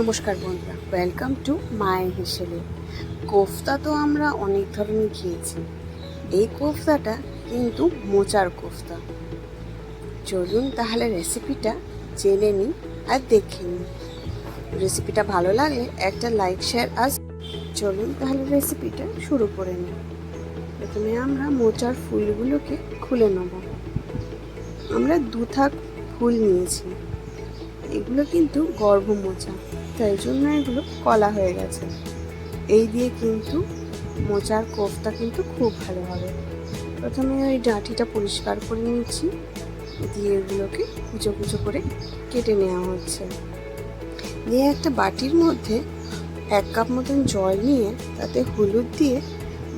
নমস্কার বন্ধুরা welcome to মায়ের হেসেলে। কোফতা তো আমরা অনেক ধরনের খেয়েছি। এই কোফতাটা কিন্তু মোচার কোফতা। চলুন তাহলে রেসিপিটা জেনে নিই আর দেখে নিই। রেসিপিটা ভালো লাগলে একটা লাইক শেয়ার আস চলুন তাহলে রেসিপিটা শুরু করে নিই। প্রথমে আমরা মোচার ফুলগুলোকে খুলে নেব। আমরা দু থাক ফুল নিয়েছি। এগুলো কিন্তু গর্ভ মোচা তাই জন্য এগুলো কলা হয়ে গেছে। এই দিয়ে কিন্তু মোচার কোফটা কিন্তু খুব ভালো হবে। প্রথমে ওই ডাঁটিটা পরিষ্কার করে নিচ্ছি, দিয়ে এগুলোকে কুচো কুচো করে কেটে নেওয়া হচ্ছে। দিয়ে একটা বাটির মধ্যে এক কাপ মতন জল নিয়ে তাতে হলুদ দিয়ে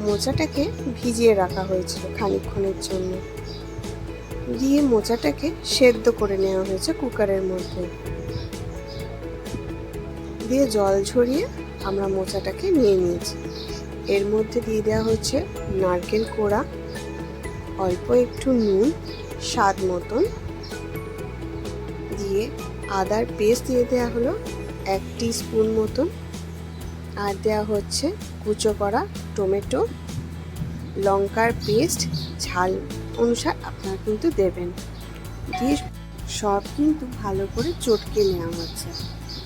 মোচাটাকে ভিজিয়ে রাখা হয়েছিল খানিকক্ষণের জন্য। দিয়ে মোচাটাকে সেদ্ধ করে নেওয়া হয়েছে কুকারের মধ্যে। দিয়ে জল ঝরিয়ে আমরা মোচাটাকে নিয়ে নিয়েছি। এর মধ্যে দিয়ে দেওয়া হচ্ছে নারকেল কোড়া, অল্প একটু নুন, স্বাদ মতন। দিয়ে আদার পেস্ট দিয়ে দেওয়া হলো এক স্পুন মতন। আর দেওয়া হচ্ছে কুচো করা টমেটো। লঙ্কার পেস্ট ঝাল অনুসার আপনারা কিন্তু দেবেন। দিয়ে সব কিন্তু ভালো করে চটকে নেওয়া হচ্ছে।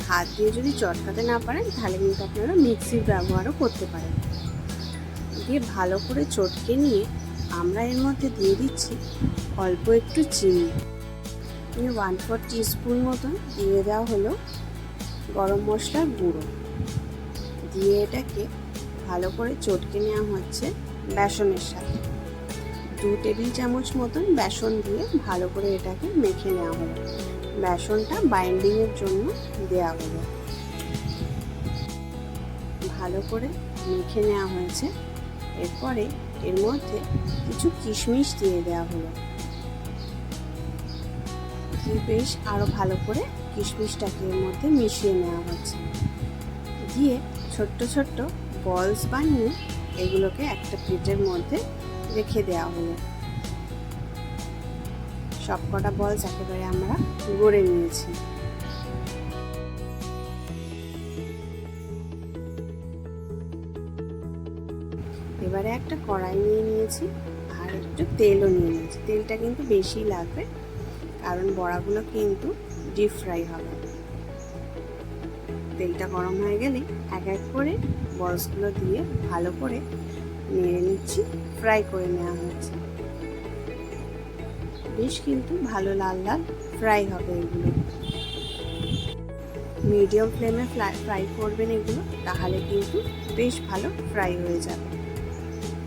হাত দিয়ে যদি চটকাতে না পারেন, তাহলে কিন্তু আপনারা মিক্সির ব্যবহারও করতে পারেন। দিয়ে ভালো করে চটকে নিয়ে আমরা এর মধ্যে দিয়ে দিচ্ছি অল্প একটু চিনি। ওয়ান ফোর টিস্পুন মতন দিয়ে দেওয়া হলো গরম মশলার গুঁড়ো। দিয়ে এটাকে ভালো করে চটকে নেওয়া হচ্ছে বেসনের সাথে। দু টেবিল চামচ মতন বেসন দিয়ে ভালো করে এটাকে মেখে নেওয়া হলো। বেসনটা বাইন্ডিংয়ের জন্য দেওয়া হলো। ভালো করে মেখে নেওয়া হয়েছে। এরপরে এর মধ্যে কিছু কিশমিশ দিয়ে দেওয়া হলো। দিয়ে বেশ আরও ভালো করে কিশমিশটাকে এর মধ্যে মিশিয়ে নেওয়া হচ্ছে। দিয়ে ছোট্ট ছোট্ট বলস বানিয়ে এগুলোকে একটা প্লেটের মধ্যে রেখে দেওয়া হলো। সবকটা বলস একেবারে আমরা গড়ে নিয়েছি। এবারে একটা কড়াই নিয়ে নিয়েছি আর একটু তেলও নিয়ে নিয়েছি। তেলটা কিন্তু বেশি লাগবে, কারণ বড়াগুলো কিন্তু ডিপ ফ্রাই হবে। তেলটা গরম হয়ে গেলে এক এক করে বলসগুলো দিয়ে ভালো করে নেড়ে নিচ্ছি ফ্রাই করে নেওয়া হচ্ছে। বেশ কিন্তু ভালো লাল লাল ফ্রাই হবে এগুলো। মিডিয়াম ফ্লেমে ফ্রাই করবেন এগুলো, তাহলে কিন্তু বেশ ভালো ফ্রাই হয়ে যাবে।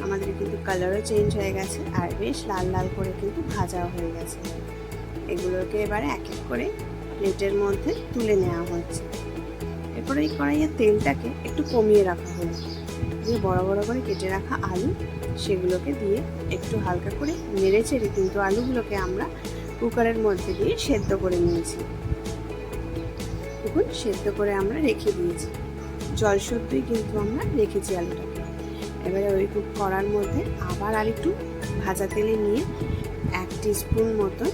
আমাদের কিন্তু কালারও চেঞ্জ হয়ে গেছে, আর বেশ লাল লাল করে কিন্তু ভাজাও হয়ে গেছে। এগুলোকে এবারে এক এক করে প্লেটের মধ্যে তুলে নেওয়া হচ্ছে। এরপরে এই কড়াইয়ের তেলটাকে একটু কমিয়ে রাখা হলো। যে বড় বড় করে কেটে রাখা আলু সেগুলোকে দিয়ে একটু হালকা করে নেড়ে চেড়ে কিন্তু আলুগুলোকে আমরা কুকারের মধ্যে দিয়ে সেদ্ধ করে নিয়েছি। দেখুন, সেদ্ধ করে আমরা রেখে দিয়েছি। জল শুদ্ধই কিন্তু আমরা রেখেছি আলুটাকে। এবারে ওই কড়ার মধ্যে আবার আর একটু ভাজা তেলে নিয়ে এক স্পুন মতন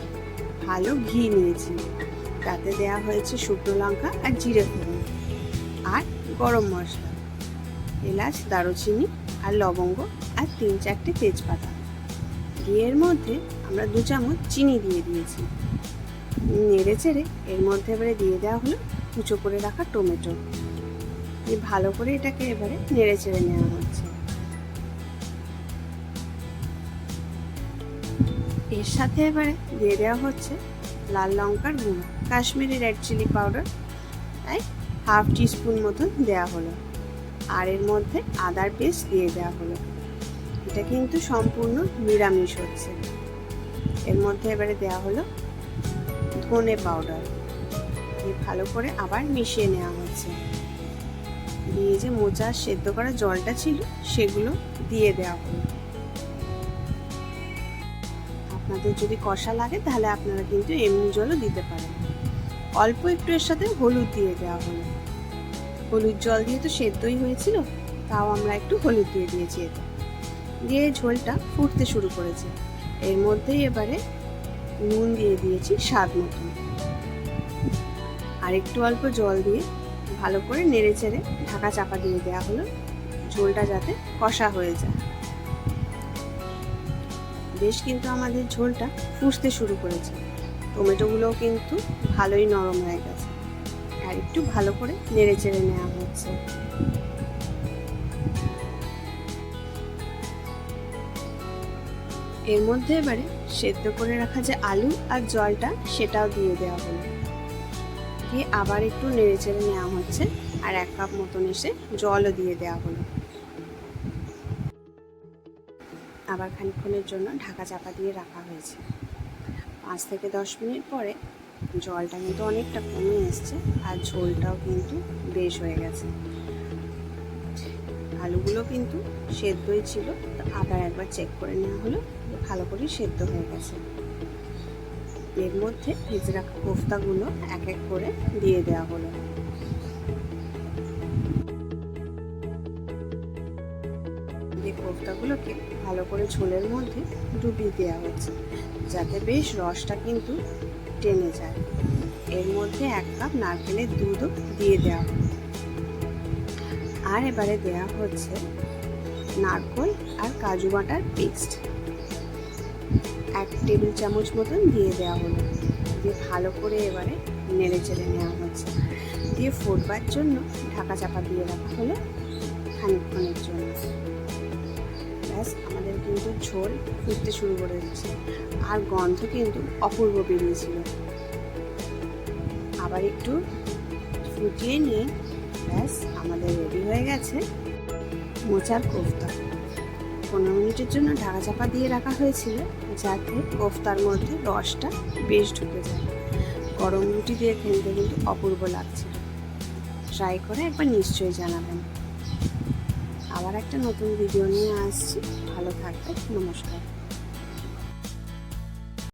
ভালো ঘি নিয়েছি। তাতে দেওয়া হয়েছে শুকনো লঙ্কা আর জিরে ফোড়ন আর গরম মশলা। এলাচ, দারুচিনি আর লবঙ্গ আর তিন চারটে তেজপাতা। দিয়ে এর মধ্যে আমরা দু চামচ চিনি দিয়ে দিয়েছি। নেড়ে চেড়ে এর মধ্যে এবারে দিয়ে দেওয়া হলো কুচো করে রাখা টমেটো। দিয়ে ভালো করে এটাকে এবারে নেড়ে চেড়ে নেওয়া হচ্ছে। এর সাথে এবারে দিয়ে দেওয়া হচ্ছে লাল লঙ্কার গুঁড়ো, কাশ্মীরি রেড চিলি পাউডার, তাই হাফ টিস্পুন মতন দেওয়া হলো। আর এর মধ্যে আদার পেস্ট দিয়ে দেওয়া হলো। এটা কিন্তু সম্পূর্ণ নিরামিষ হচ্ছে। এর মধ্যে এবারে দেওয়া হলো ধনে পাউডার। দিয়ে ভালো করে আবার মিশিয়ে নেওয়া হচ্ছে। দিয়ে যে মোচা সেদ্ধ করা জলটা ছিল, সেগুলো দিয়ে দেওয়া হলো। আপনাদের যদি কষা লাগে, তাহলে আপনারা কিন্তু এমনি জলও দিতে পারেন। অল্প একটু এর সাথে হলুদ দিয়ে দেওয়া হলো। হলুদ জল দিয়ে তো সেদ্ধই হয়েছিল, তাও আমরা একটু হলুদ দিয়ে দিয়েছি এতে। দিয়ে ঝোলটা ফুটতে শুরু করেছে। এর মধ্যেই এবারে নুন দিয়ে দিয়েছি স্বাদ মতন আর একটু অল্প জল দিয়ে ভালো করে নেড়ে চেড়ে ঢাকা চাপা দিয়ে দেওয়া হলো। ঝোলটা যাতে কষা হয়ে যায়। বেশ কিন্তু আমাদের ঝোলটা ফুসতে শুরু করেছে। টমেটোগুলোও কিন্তু ভালোই নরম হয়ে গেছে। আর একটু ভালো করে নেড়ে চেড়ে নেওয়া হচ্ছে। এর মধ্যে এবারে সেদ্ধ করে রাখা যে আলু আর জলটা সেটাও দিয়ে দেওয়া হলো। দিয়ে আবার একটু নেড়ে চেড়ে নেওয়া হচ্ছে আর এক কাপ মতন এসে জলও দিয়ে দেওয়া হলো। আবার খানিক্ষণের জন্য ঢাকা চাপা দিয়ে রাখা হয়েছে। পাঁচ থেকে দশ মিনিট পরে জলটা কিন্তু অনেকটা কমে এসছে আর ঝোলটাও কিন্তু বেশ হয়ে গেছে। আলুগুলো কিন্তু সেদ্ধই ছিল আবার একবার চেক করে নেওয়া হলো। ভালো করে সেদ্ধ হয়ে গেছে। এর মধ্যে ভেজে রাখা কোফতাগুলো এক এক করে দিয়ে দেওয়া হলো। দিয়ে কোফতাগুলোকে ভালো করে ঝোলের মধ্যে ডুবিয়ে দেওয়া হচ্ছে, যাতে বেশ রসটা কিন্তু টেনে যায়। এর মধ্যে এক কাপ নারকেলের দুধও দিয়ে দেওয়া হলো। আর এবারে দেওয়া হচ্ছে নারকল আর কাজু বাটার পেস্ট। এক টেবিল চামচ মতন দিয়ে দেওয়া হলো। দিয়ে ভালো করে এবারে নেড়ে চেড়ে নেওয়া হচ্ছে। দিয়ে ফোটবার জন্য ঢাকা চাপা দিয়ে রাখা হলো খানিকক্ষণের জন্য। ব্যাস, আমাদের কিন্তু ঝোল ফুটতে শুরু করে দিচ্ছে। আর গন্ধ কিন্তু অপূর্ব বেরিয়েছিল। আবার একটু ফুটিয়ে নিয়ে, ব্যাস, আমাদের রেডি হয়ে গেছে মোচার কোফতা। পনেরো মিনিটের জন্য ঢাকা চাপা দিয়ে রাখা হয়েছিল যাতে কোফতার মধ্যে রসটা বেশ ঢুকে যায়। গরম রুটি দিয়ে খেলতে কিন্তু অপূর্ব লাগছিল। ট্রাই করে একবার নিশ্চয়ই জানাবেন। আবার একটা নতুন ভিডিও নিয়ে আসছি। ভালো থাকবে নমস্কার।